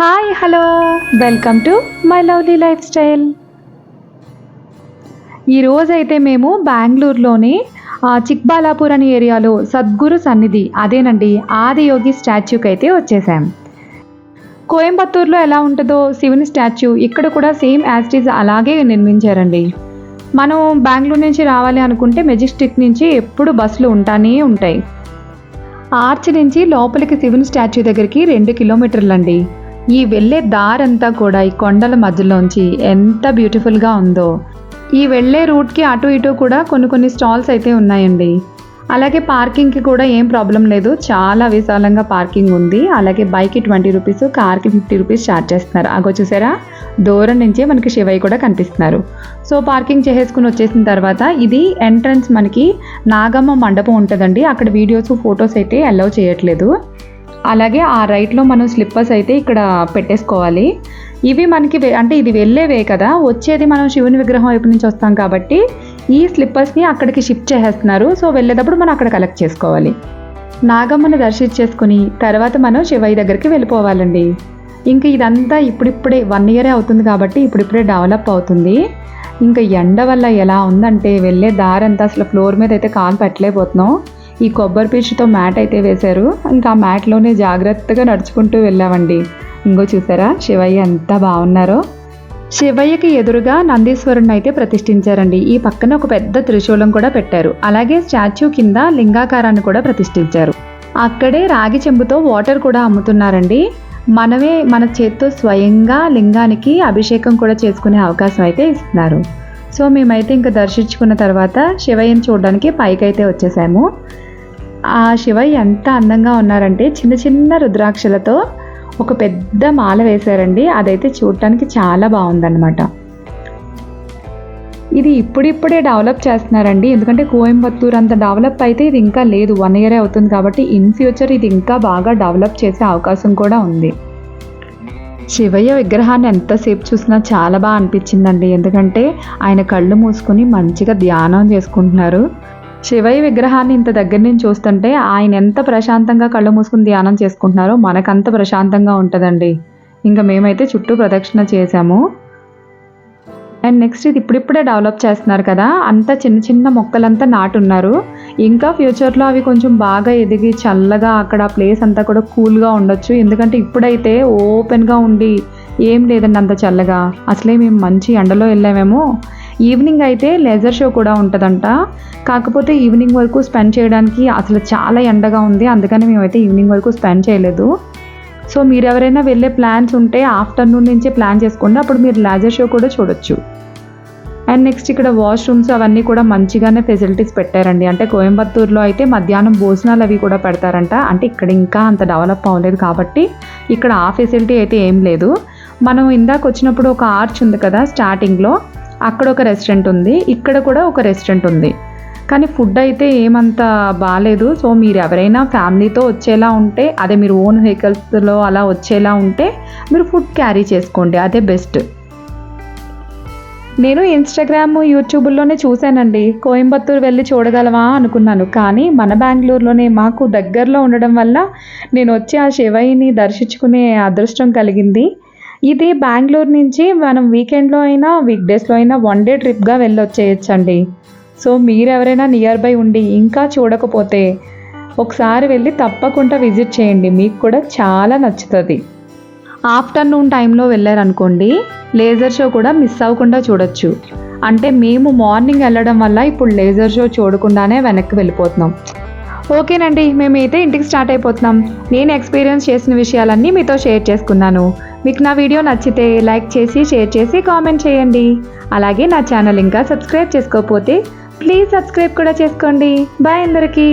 Hi hello. Welcome to my lovely life style. ఈరోజు అయితే మేము బెంగళూరులోని చిక్బాలాపూర్ అనే ఏరియాలో సద్గురు సన్నిధి అదేనండి ఆదియోగి స్టాచ్యూకి అయితే వచ్చేసాం. కోయంబత్తూరులో ఎలా ఉంటుందో శివుని స్టాచ్యూ ఇక్కడ కూడా సేమ్ యాజ్ అలాగే నిర్మించారండి. మనం బెంగళూరు నుంచి రావాలి అనుకుంటే మెజెస్టిక్ నుంచి ఎప్పుడు బస్సులు ఉంటానే ఉంటాయి. ఆర్చ్ నుంచి లోపలికి శివుని స్టాచ్యూ దగ్గరికి రెండు కిలోమీటర్లు అండి ఈ వెళ్ళే దారంతా కూడా ఈ కొండల మధ్యలోంచి ఎంత బ్యూటిఫుల్గా ఉందో. ఈ వెళ్ళే రూట్కి అటు ఇటు కూడా కొన్ని కొన్ని స్టాల్స్ అయితే ఉన్నాయండి. అలాగే పార్కింగ్కి కూడా ఏం ప్రాబ్లం లేదు. చాలా విశాలంగా పార్కింగ్ ఉంది. అలాగే బైక్కి ట్వంటీ రూపీస్ కార్కి ఫిఫ్టీ రూపీస్ ఛార్జ్ చేస్తున్నారు. అగో చూసారా? దూరం నుంచే మనకి శివయ్య కూడా కనిపిస్తున్నారు. సో పార్కింగ్ చేసేసుకుని వచ్చేసిన తర్వాత ఇది ఎంట్రన్స్ మనకి నాగమ్మ మండపం ఉంటుందండి. అక్కడ వీడియోస్ ఫొటోస్ అయితే అలౌ చేయట్లేదు. అలాగే ఆ రైట్లో మనం స్లిప్పర్స్ అయితే ఇక్కడ పెట్టేసుకోవాలి. ఇవి మనకి అంటే ఇది వెళ్ళేవే కదా వచ్చేది మనం శివుని విగ్రహం వైపు నుంచి వస్తాం కాబట్టి ఈ స్లిప్పర్స్ని అక్కడికి షిఫ్ట్ చేసేస్తున్నారు. సో వెళ్ళేటప్పుడు మనం అక్కడ కలెక్ట్ చేసుకోవాలి. నాగమ్మని దర్శించేసుకుని తర్వాత మనం శివయ్య దగ్గరికి వెళ్ళిపోవాలండి. ఇంకా ఇదంతా ఇప్పుడిప్పుడే వన్ ఇయరే అవుతుంది కాబట్టి ఇప్పుడిప్పుడే డెవలప్ అవుతుంది. ఇంకా ఎండ వల్ల ఎలా ఉందంటే వెళ్ళే దారంతా అసలు ఫ్లోర్ మీద అయితే కాలు పెట్టలేకపోతున్నాం. ఈ కొబ్బరి పీచుతో మ్యాట్ అయితే వేశారు. ఇంకా ఆ మ్యాట్లోనే జాగ్రత్తగా నడుచుకుంటూ వెళ్ళామండి. ఇంకో చూసారా? శివయ్య ఎంత బాగున్నారో. శివయ్యకి ఎదురుగా నందీశ్వరుని అయితే ప్రతిష్ఠించారండి. ఈ పక్కన ఒక పెద్ద త్రిశూలం కూడా పెట్టారు. అలాగే స్టాచ్యూ కింద లింగాకారాన్ని కూడా ప్రతిష్ఠించారు. అక్కడే రాగి చెంబుతో వాటర్ కూడా అమ్ముతున్నారండి. మనమే మన చేత్తో స్వయంగా లింగానికి అభిషేకం కూడా చేసుకునే అవకాశం అయితే ఇస్తున్నారు. సో మేమైతే ఇంకా దర్శించుకున్న తర్వాత శివయ్యని చూడడానికి పైకైతే వచ్చేసాము. ఆ శివయ్య ఎంత అందంగా ఉన్నారంటే చిన్న చిన్న రుద్రాక్షలతో ఒక పెద్ద మాల వేశారండి. అదైతే చూడటానికి చాలా బాగుందన్నమాట. ఇది ఇప్పుడిప్పుడే డెవలప్ చేస్తున్నారండి. ఎందుకంటే కోయంబత్తూర్ అంత డెవలప్ అయితే ఇది ఇంకా లేదు. వన్ ఇయరే అవుతుంది కాబట్టి ఇన్ ఫ్యూచర్ ఇది ఇంకా బాగా డెవలప్ చేసే అవకాశం కూడా ఉంది. శివయ్య విగ్రహాన్ని ఎంతసేపు చూసినా చాలా బాగా అనిపించిందండి. ఎందుకంటే ఆయన కళ్ళు మూసుకొని మంచిగా ధ్యానం చేసుకుంటున్నారు. శివయ్య విగ్రహాన్ని ఇంత దగ్గర నుంచి చూస్తుంటే ఆయన ఎంత ప్రశాంతంగా కళ్ళు మూసుకుని ధ్యానం చేసుకుంటున్నారో మనకంత ప్రశాంతంగా ఉంటుందండి. ఇంకా మేమైతే చుట్టూ ప్రదక్షిణ చేశాము. అండ్ నెక్స్ట్ ఇది ఇప్పుడిప్పుడే డెవలప్ చేస్తున్నారు కదా అంతా చిన్న చిన్న మొక్కలంతా నాటున్నారు. ఇంకా ఫ్యూచర్లో అవి కొంచెం బాగా ఎదిగి చల్లగా అక్కడ ప్లేస్ అంతా కూడా కూల్గా ఉండొచ్చు. ఎందుకంటే ఇప్పుడైతే ఓపెన్గా ఉండి ఏం లేదండి అంత చల్లగా. అసలే మేము మంచి ఎండలో వెళ్ళామేమో. ఈవినింగ్ అయితే లెజర్ షో కూడా ఉంటుందంట. కాకపోతే ఈవినింగ్ వరకు స్పెండ్ చేయడానికి అసలు చాలా ఎండగా ఉంది. అందుకని మేమైతే ఈవినింగ్ వరకు స్పెండ్ చేయలేదు. సో మీరు ఎవరైనా వెళ్ళే ప్లాన్స్ ఉంటే ఆఫ్టర్నూన్ నుంచే ప్లాన్ చేసుకోండి. అప్పుడు మీరు లేజర్ షో కూడా చూడొచ్చు. అండ్ నెక్స్ట్ ఇక్కడ వాష్రూమ్స్ అవన్నీ కూడా మంచిగానే ఫెసిలిటీస్ పెట్టారండి. అంటే కోయంబత్తూరులో అయితే మధ్యాహ్నం భోజనాలు అవి కూడా పెడతారంట. అంటే ఇక్కడ ఇంకా అంత డెవలప్ అవ్వలేదు కాబట్టి ఇక్కడ ఆ ఫెసిలిటీ అయితే ఏం లేదు. మనం ఇందాక వచ్చినప్పుడు ఒక ఆర్చ్ ఉంది కదా స్టార్టింగ్లో. అక్కడ ఒక రెస్టారెంట్ ఉంది ఇక్కడ కూడా ఒక రెస్టారెంట్ ఉంది. కానీ ఫుడ్ అయితే ఏమంత బాగాలేదు సో మీరు ఎవరైనా ఫ్యామిలీతో వచ్చేలా ఉంటే అదే మీరు ఓన్ వెహికల్స్లో అలా వచ్చేలా ఉంటే మీరు ఫుడ్ క్యారీ చేసుకోండి. అదే బెస్ట్ నేను ఇన్స్టాగ్రామ్ యూట్యూబ్లోనే చూశానండి. కోయంబత్తూరు వెళ్ళి చూడగలవా అనుకున్నాను. కానీ మన బెంగళూరులోనే మాకు దగ్గరలో ఉండడం వల్ల నేను వచ్చి ఆ శివయ్యని దర్శించుకునే అదృష్టం కలిగింది. ఇది బెంగళూరు నుంచి మనం వీకెండ్లో అయినా వీక్ డేస్లో అయినా వన్ డే ట్రిప్గా వెళ్ళొచ్చేయచ్చండి. సో మీరు ఎవరైనా నియర్ బై ఉండి ఇంకా చూడకపోతే ఒకసారి వెళ్ళి తప్పకుండా విజిట్ చేయండి. మీకు కూడా చాలా నచ్చుతుంది. ఆఫ్టర్నూన్ టైంలో వెళ్ళారనుకోండి లేజర్ షో కూడా మిస్ అవ్వకుండా చూడొచ్చు. అంటే మేము మార్నింగ్ వెళ్ళడం వల్ల ఇప్పుడు లేజర్ షో చూడకుండానే వెనక్కి వెళ్ళిపోతున్నాం. ఓకేనండి మేమైతే ఇంటికి స్టార్ట్ అయిపోతున్నాం. నేను ఎక్స్పీరియన్స్ చేసిన విషయాలన్నీ మీతో షేర్ చేసుకున్నాను. మీకు నా వీడియో నచ్చితే లైక్ చేసి షేర్ చేసి కామెంట్ చేయండి. అలాగే నా ఛానల్ ఇంకా సబ్స్క్రైబ్ చేసుకోకపోతే ప్లీజ్ సబ్స్క్రైబ్ కూడా చేసుకోండి. బాయ్ అందరికీ.